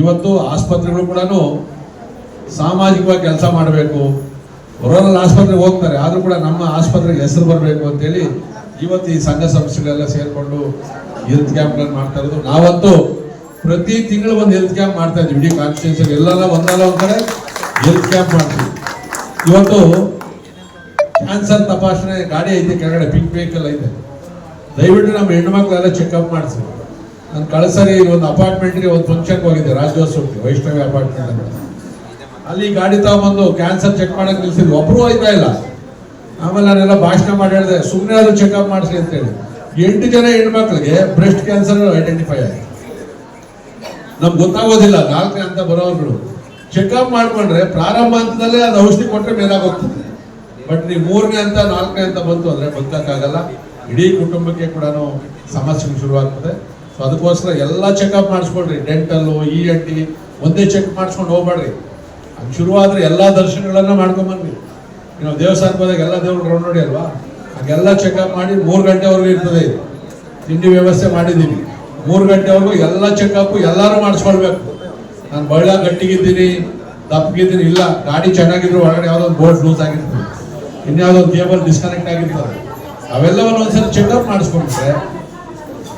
ಇವತ್ತು ಆಸ್ಪತ್ರೆಗಳು ಕೂಡ ಸಾಮಾಜಿಕವಾಗಿ ಕೆಲಸ ಮಾಡಬೇಕು. ರೂರಲ್ ಆಸ್ಪತ್ರೆಗೆ ಹೋಗ್ತಾರೆ, ಆದರೂ ಕೂಡ ನಮ್ಮ ಆಸ್ಪತ್ರೆಗೆ ಹೆಸರು ಬರಬೇಕು ಅಂತೇಳಿ ಇವತ್ತು ಈ ಸಂಘ ಸಂಸ್ಥೆಗಳೆಲ್ಲ ಸೇರಿಕೊಂಡು ಹೆಲ್ತ್ ಕ್ಯಾಂಪ್ಗಳನ್ನು ಮಾಡ್ತಾ ಇರೋದು. ನಾವಂತೂ ಪ್ರತಿ ತಿಂಗಳು ಒಂದು ಹೆಲ್ತ್ ಕ್ಯಾಂಪ್ ಮಾಡ್ತಾ ಇದ್ವಿ ಇಡೀ ಕಾನ್ಸ್ಟಿಟ್ಯೂನ್ಸಿ ಎಲ್ಲೆಲ್ಲ ಒಂದಲ್ಲ ಒಂದ್ ಕಡೆ ಹೆಲ್ತ್ ಕ್ಯಾಂಪ್ ಮಾಡ್ತೀವಿ. ಇವತ್ತು ಕ್ಯಾನ್ಸರ್ ತಪಾಸಣೆ ಗಾಡಿ ಐತೆ, ಕೆಳಗಡೆ ಪಿಂಕ್ ವೆಹಿಕಲ್ ಐತೆ. ದಯವಿಟ್ಟು ನಮ್ಮ ಹೆಣ್ಮಕ್ಳೆಲ್ಲ ಚೆಕ್ಅಪ್ ಮಾಡಿಸಿ ನಾನು ಕಳಸರಿ ಒಂದು ಅಪಾರ್ಟ್ಮೆಂಟ್ಗೆ ಒಂದು ಫಂಕ್ಷನ್ಗೆ ಹೋಗಿದ್ದೆ, ರಾಜ್ಯೋತ್ಸವಕ್ಕೆ, ವೈಷ್ಣವಿ ಅಪಾರ್ಟ್ಮೆಂಟ್ ಅಂತ ಅಲ್ಲಿ ಗಾಡಿ ತಗೊಂಬಂದು ಕ್ಯಾನ್ಸರ್ ಚೆಕ್ ಮಾಡಕ್ ನಿಲ್ಸಿದ್ವಿ. ಒಬ್ರು ಹೋಯ್ತಾ ಇಲ್ಲ. ಆಮೇಲೆ ನಾನೆಲ್ಲ ಭಾಷಣ ಮಾಡಿ ಹೇಳಿದೆ ಸುಮ್ಮನೆ ಅದು ಚೆಕ್ಅಪ್ ಮಾಡಿಸಿ ಅಂತ ಹೇಳಿ ಎಂಟು ಜನ ಹೆಣ್ಮಕ್ಳಿಗೆ ಬ್ರೆಸ್ಟ್ ಕ್ಯಾನ್ಸರ್ ಐಡೆಂಟಿಫೈ ಆಗಿದೆ ನಮ್ಗೆ ಗೊತ್ತಾಗೋದಿಲ್ಲ, ನಾಲ್ಕನೇ ಅಂತ ಬರೋರ್ಗಳು ಚೆಕ್ಅಪ್ ಮಾಡ್ಕೊಂಡ್ರೆ ಪ್ರಾರಂಭ ಹಂತದಲ್ಲೇ ಅದು ಔಷಧಿ ಕೊಟ್ಟರೆ ಮೇಲಾಗೋಗ್ತದೆ. ಬಟ್ ನೀವು ಮೂರನೇ ಅಂತ ನಾಲ್ಕನೇ ಅಂತ ಬಂತು ಅಂದರೆ ಬದುಕಕ್ಕಾಗಲ್ಲ. ಇಡೀ ಕುಟುಂಬಕ್ಕೆ ಕೂಡ ಸಮಸ್ಯೆ ಶುರುವಾಗ್ತದೆ. ಸೊ ಅದಕ್ಕೋಸ್ಕರ ಎಲ್ಲ ಚೆಕಪ್ ಮಾಡಿಸ್ಕೊಳ್ರಿ. ಡೆಂಟಲ್ಲು ಇ ಎನ್ ಟಿ ಒಂದೇ ಚೆಕ್ ಮಾಡಿಸ್ಕೊಂಡು ಹೋಗ್ಬೇಡ್ರಿ. ಅದು ಶುರುವಾದ್ರೆ ಎಲ್ಲ ದರ್ಶನಗಳನ್ನು ಮಾಡ್ಕೊಂಬನ್ನಿ ನೀವು ದೇವಸ್ಥಾನಕ್ಕೆ ಹೋದಾಗ ಎಲ್ಲ ದೇವ್ರು ರೌಂಡ್ ನೋಡಿ ಅಲ್ವಾ? ಹಾಗೆಲ್ಲ ಚೆಕಪ್ ಮಾಡಿ ಮೂರು ಗಂಟೆವರೆಗೂ ಇರ್ತದೆ ಇದು. ತಿಂಡಿ ವ್ಯವಸ್ಥೆ ಮಾಡಿದ್ದೀವಿ ಮೂರು ಗಂಟೆವರೆಗೂ ಎಲ್ಲ ಚೆಕಪ್ಪು ಎಲ್ಲರೂ ಮಾಡಿಸ್ಕೊಳ್ಬೇಕು. ನಾನು ಬಹಳ ಗಟ್ಟಿಗಿದ್ದೀನಿ, ದಪ್ಪಗಿದ್ದೀನಿ, ಇಲ್ಲ, ಗಾಡಿ ಚೆನ್ನಾಗಿದ್ರು ಒಳಗಡೆ ಯಾವುದೋ ಒಂದು ಬೋರ್ಡ್ ಲೂಸ್ ಆಗಿರ್ತದೆ. ಇನ್ಯಾವುದೋ ಒಂದು ಕೇಬಲ್ ಡಿಸ್ಕನೆಕ್ಟ್ ಆಗಿರ್ತದೆ. ಅವೆಲ್ಲವನ್ನು ಒಂದ್ಸರಿ ಚೆಕಪ್ ಮಾಡಿಸ್ಕೊಂಡ್ರೆ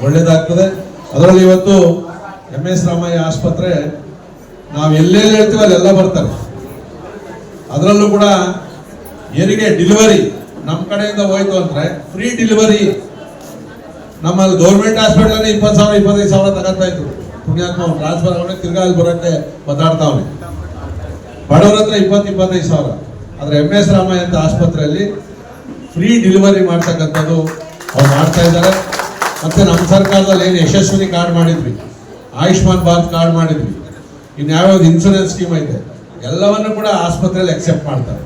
ಒಳ್ಳೇದಾಗ್ತದೆ. ಅದರಲ್ಲಿ ಇವತ್ತು ಎಂ ಎಸ್ ರಾಮಯ್ಯ ಆಸ್ಪತ್ರೆ, ನಾವು ಎಲ್ಲೆಲ್ಲಿ ಹೇಳ್ತೀವಿ ಅಲ್ಲೆಲ್ಲ ಬರ್ತಾರೆ. ಅದರಲ್ಲೂ ಕೂಡ ಏನಿಗೆ ಡೆಲಿವರಿ ನಮ್ಮ ಕಡೆಯಿಂದ ಹೋಯ್ತು ಅಂದ್ರೆ ಫ್ರೀ ಡೆಲಿವರಿ ನಮ್ಮಲ್ಲಿ ಗೌರ್ಮೆಂಟ್ ಹಾಸ್ಪಿಟಲ್ ಇಪ್ಪತ್ತು ಸಾವಿರ, ಇಪ್ಪತ್ತೈದು ಸಾವಿರ ತಗೋತಾ ಇದ್ರು. ಪುಣ್ಯಾತ್ಮ ಟ್ರಾನ್ಸ್ಫರ್ ಅವನೇ ತಿರ್ಗಾಲ್ ಅಲ್ಲಿ ಬರೋಕ್ಕೆ ಒದ್ದಾಡ್ತಾವನೆ ಬಡವರ ಹತ್ರ ಇಪ್ಪತ್ತು, ಇಪ್ಪತ್ತೈದು ಸಾವಿರ. ಆದ್ರೆ ಎಂ ಎಸ್ ರಾಮಯ್ಯ ಅಂತ ಆಸ್ಪತ್ರೆಯಲ್ಲಿ ಫ್ರೀ ಡೆಲಿವರಿ ಮಾಡ್ತಕ್ಕಂಥದ್ದು ಅವ್ರು ಮಾಡ್ತಾ ಇದ್ದಾರೆ. ಮತ್ತೆ ನಮ್ಮ ಸರ್ಕಾರದಲ್ಲಿ ಏನು ಯಶಸ್ವಿನಿ ಕಾರ್ಡ್ ಮಾಡಿದ್ವಿ. ಆಯುಷ್ಮಾನ್ ಭಾರತ್ ಕಾರ್ಡ್ ಮಾಡಿದ್ವಿ. ಇನ್ಯಾವ್ಯಾವ್ದು ಇನ್ಸೂರೆನ್ಸ್ ಸ್ಕೀಮ್ ಐತೆ, ಎಲ್ಲವನ್ನು ಕೂಡ ಆಸ್ಪತ್ರೆಯಲ್ಲಿ ಅಕ್ಸೆಪ್ಟ್ ಮಾಡ್ತಾರೆ.